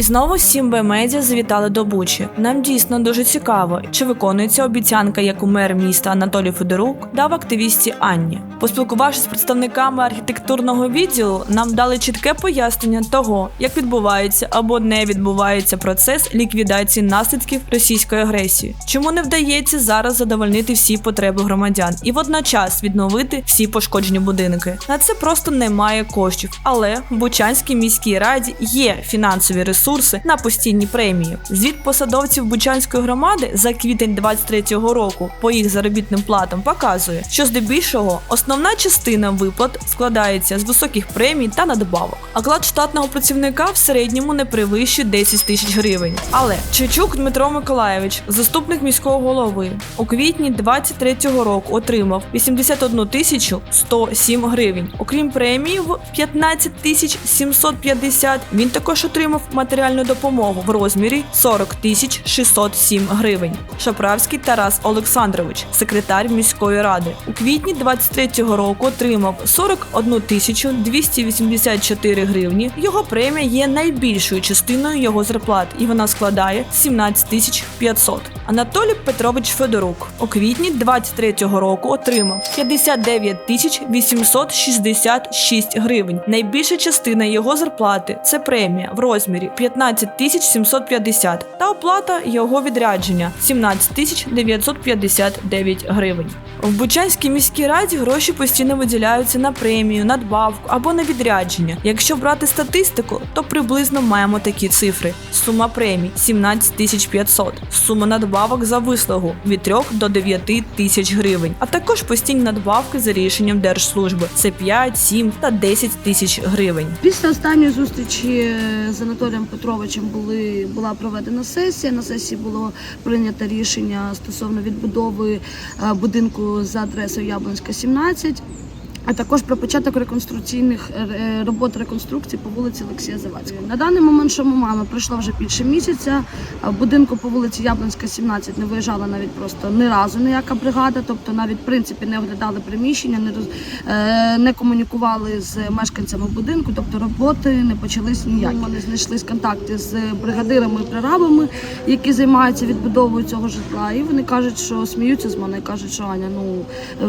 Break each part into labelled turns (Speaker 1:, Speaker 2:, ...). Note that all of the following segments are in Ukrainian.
Speaker 1: І знову Сімбе Медіа завітали до Бучі. Нам дійсно дуже цікаво, чи виконується обіцянка, яку мер міста Анатолій Федорук дав активістці Анні. Поспілкувавшись з представниками архітектурного відділу, нам дали чітке пояснення того, як відбувається або не відбувається процес ліквідації наслідків російської агресії, чому не вдається зараз задовольнити всі потреби громадян і водночас відновити всі пошкоджені будинки. На це просто немає коштів, але в Бучанській міській раді є фінансові ресурси на постійні премії. Звіт посадовців Бучанської громади за квітень 23-го року по їх заробітним платам показує, що здебільшого основна частина виплат складається з високих премій та надбавок. Оклад штатного працівника в середньому не перевищує 10 тисяч гривень. Але Чечук Дмитро Миколаєвич, заступник міського голови, у квітні 23-го року отримав 81 тисячу 107 гривень. Окрім премії в 15 тисяч 750, він також отримав матеріальну допомогу в розмірі 40 тисяч 607 гривень. Шаправський Тарас Олександрович, секретар міської ради, у квітні 23-го року отримав 41 тисячу 284 гривні. Його премія є найбільшою частиною його зарплат, і вона складає 17 тисяч 500. Анатолій Петрович Федорук у квітні 23-го року отримав 59 тисяч 866 гривень. Найбільша частина його зарплати це премія в розмірі 15 тисяч 750 та оплата його відрядження 17 тисяч 959 гривень. В Бучанській міській раді гроші постійно виділяються на премію, надбавку або на відрядження. Якщо брати статистику, то приблизно маємо такі цифри: сума премій 17 тисяч 500, сума надбавок за вислугу від 3 до 9 тисяч гривень, а також постійні надбавки за рішенням держслужби це 5, 7 та 10 тисяч гривень.
Speaker 2: Після останньої зустрічі з Анатолієм Петровичем були, була проведена сесія. На сесії було прийнято рішення стосовно відбудови е, будинку за адресою Яблонська, 17. А також про початок реконструкційних е, робот реконструкції по вулиці Олексія Завадського. На даний момент, що ми маємо, пройшло вже більше місяця. В будинку по вулиці Яблонська, 17 не виїжджала навіть просто ні разу ніяка бригада, тобто навіть в принципі не оглядали приміщення, не роз, е, не комунікували з мешканцями будинку, тобто роботи не почались ніякі. Вони знайшлись контакти з бригадирами і прорабами, які займаються відбудовою цього житла. І вони кажуть, що сміються з мене, і кажуть, що Аня, ну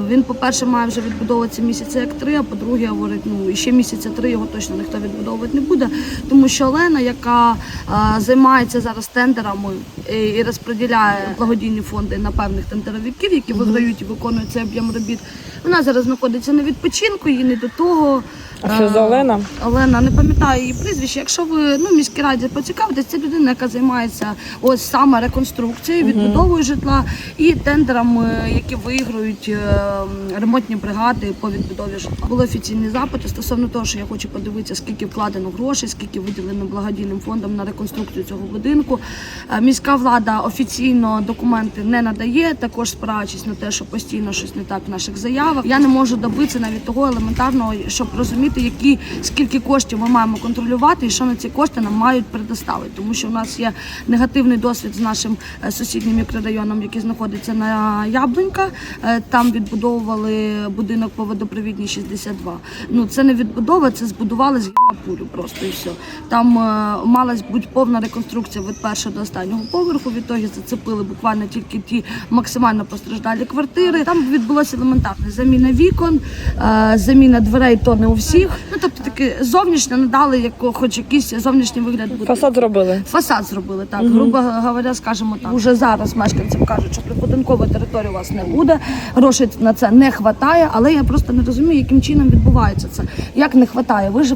Speaker 2: він, по-перше, має вже відбудовуватися місяця як три, а по-друге, говорить, ну і ще місяця три його точно ніхто відбудовувати не буде. Тому що Олена, яка е, займається зараз тендерами і, і розподіляє благодійні фонди на певних тендеровиків, які виграють і виконують цей об'єм робіт. Вона зараз знаходиться на відпочинку, їй не до того.
Speaker 1: А що за
Speaker 2: Е,
Speaker 1: Олена?
Speaker 2: Олена, не пам'ятаю її прізвище. Якщо ви ну в міській раді поцікавитесь, це людина, яка займається ось саме реконструкцією, відбудовою житла і тендерами, які виграють е, ремонтні бригади по відбудові житла. Були офіційні запити стосовно того, що я хочу подивитися, скільки вкладено грошей, скільки виділено благодійним фондом на реконструкцію цього будинку. Е, Міська влада офіційно документи не надає, також спираючись на те, що постійно щось не так в наших заявах. Я не можу добитися навіть того елементарного, щоб розуміти, які скільки коштів ми маємо контролювати, і що на ці кошти нам мають предоставити. Тому що у нас є негативний досвід з нашим е, сусіднім мікрорайоном, який знаходиться на Яблунька. Е, Там відбудовували будинок по водопровідній 62. Ну це не відбудова, це збудували з пулю просто і все. Там е, малась бути повна реконструкція від першого до останнього поверху. Відтоді зацепили буквально тільки ті максимально постраждалі квартири. Там відбулася елементарне заміна вікон, е, заміна дверей, то не у всіх. Тобто таки зовнішньо надали яко, хоч якийсь зовнішній вигляд будинку.
Speaker 1: Фасад зробили.
Speaker 2: Фасад зробили так. Грубо говоря, скажімо так. Уже зараз мешканцям кажуть, що прибудинкової території у вас не буде. Грошей на це не вистачає, але я просто не розумію, яким чином відбувається це. Як не вистачає? Ви ж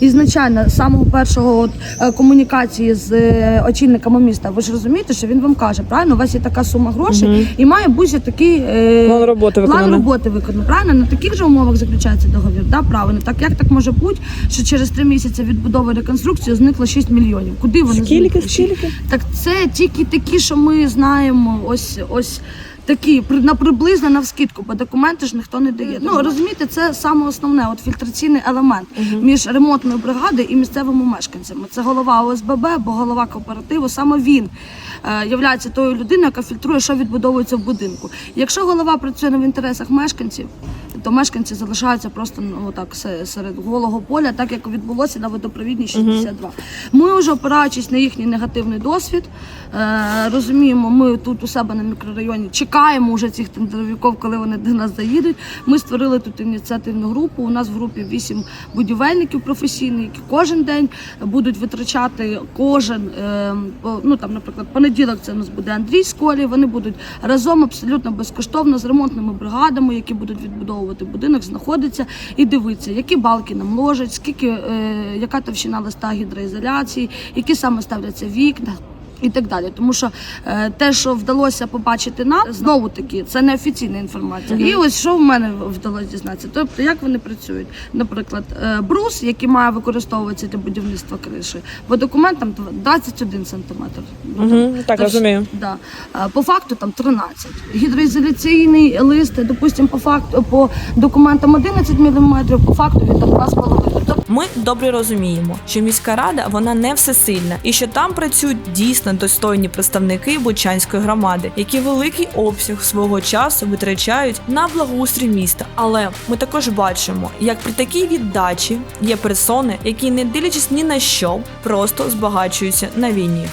Speaker 2: ізначально з самого першого от, е, комунікації з е, очільниками міста. Ви ж розумієте, що він вам каже, правильно, у вас є така сума грошей, і має бути такий е,
Speaker 1: План роботи
Speaker 2: план роботи виконано. Правильно на таких же умовах заключається договір. Да, правильно. Так як так може бути, що через три місяці відбудови реконструкції зникло 6 мільйонів? Куди вони
Speaker 1: Скільки,
Speaker 2: зникли?
Speaker 1: скільки?
Speaker 2: Так це тільки такі, що ми знаємо. Ось ось. Такі на приблизно на вскидку, бо документи ж ніхто не дає. Ну розумієте, це саме основне, от фільтраційний елемент між ремонтною бригадою і місцевими мешканцями. Це голова ОСББ, бо голова кооперативу. Саме він е, являється тою людиною, яка фільтрує, що відбудовується в будинку. Якщо голова працює не в інтересах мешканців, то мешканці залишаються просто ну так серед голого поля, так як відбулося на водопровідній 62. Ми вже опираючись на їхній негативний досвід, е, розуміємо, ми тут у себе на мікрорайоні чекаємо вже цих тендеровиків, коли вони до нас заїдуть. Ми створили тут ініціативну групу. У нас в групі вісім будівельників професійних, які кожен день будуть витрачати кожен е, ну там, наприклад, понеділок це у нас буде Андрій з Колі. Вони будуть разом абсолютно безкоштовно з ремонтними бригадами, які будуть відбудовувати будинок, знаходитися і дивитися, які балки нам ложать, скільки е, яка товщина листа гідроізоляції, які саме ставляться вікна. І так далі, тому що е, те, що вдалося побачити нам, знову таки, це не офіційна інформація. І ось що в мене вдалося дізнатися. Тобто, як вони працюють, наприклад, е, брус, який має використовуватися для будівництва криші, по документам 21 сантиметр.
Speaker 1: Угу, так
Speaker 2: Тож,
Speaker 1: розумію.
Speaker 2: Да. Е, По факту там 13. Гідроізоляційний лист, допустимо, по факту по документам 11 мм, по факту він там 2,5. Тобто
Speaker 1: Ми добре розуміємо, що міська рада вона не всесильна, і що там працюють дійсно достойні представники Бучанської громади, які великий обсяг свого часу витрачають на благоустрій міста. Але ми також бачимо, як при такій віддачі є персони, які, не дивлячись ні на що, просто збагачуються на війні.